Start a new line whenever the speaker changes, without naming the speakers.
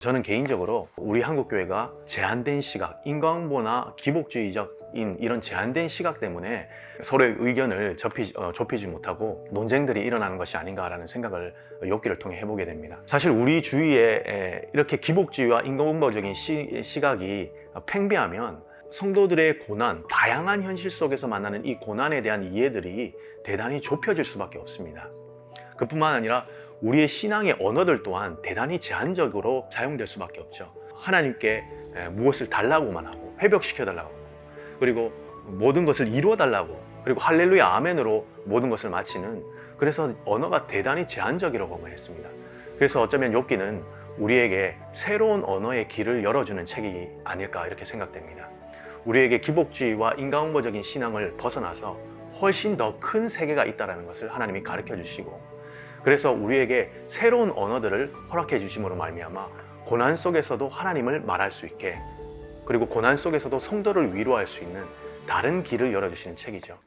저는 개인적으로 우리 한국 교회가 제한된 시각, 인과응보나 기복주의적인 이런 제한된 시각 때문에 서로의 의견을 접히, 어, 좁히지 못하고 논쟁들이 일어나는 것이 아닌가라는 생각을 욥기를 통해 해보게 됩니다. 사실 우리 주위에 에, 이렇게 기복주의와 인과응보적인 시, 시각이 팽배하면 성도들의 고난, 다양한 현실 속에서 만나는 이 고난에 대한 이해들이 대단히 좁혀질 수밖에 없습니다. 그뿐만 아니라 우리의 신앙의 언어들 또한 대단히 제한적으로 사용될 수밖에 없죠. 하나님께 에, 무엇을 달라고만 하고 회복시켜 달라고 그리고 모든 것을 이루어 달라고 그리고 할렐루야 아멘으로 모든 것을 마치는 그래서 언어가 대단히 제한적이라고만 했습니다. 그래서 어쩌면 욥기는 우리에게 새로운 언어의 길을 열어주는 책이 아닐까 이렇게 생각됩니다. 우리에게 기복주의와 인간응보적인 신앙을 벗어나서 훨씬 더 큰 세계가 있다는 것을 하나님이 가르쳐 주시고 그래서 우리에게 새로운 언어들을 허락해 주심으로 말미암아 고난 속에서도 하나님을 말할 수 있게 그리고 고난 속에서도 성도를 위로할 수 있는 다른 길을 열어주시는 책이죠.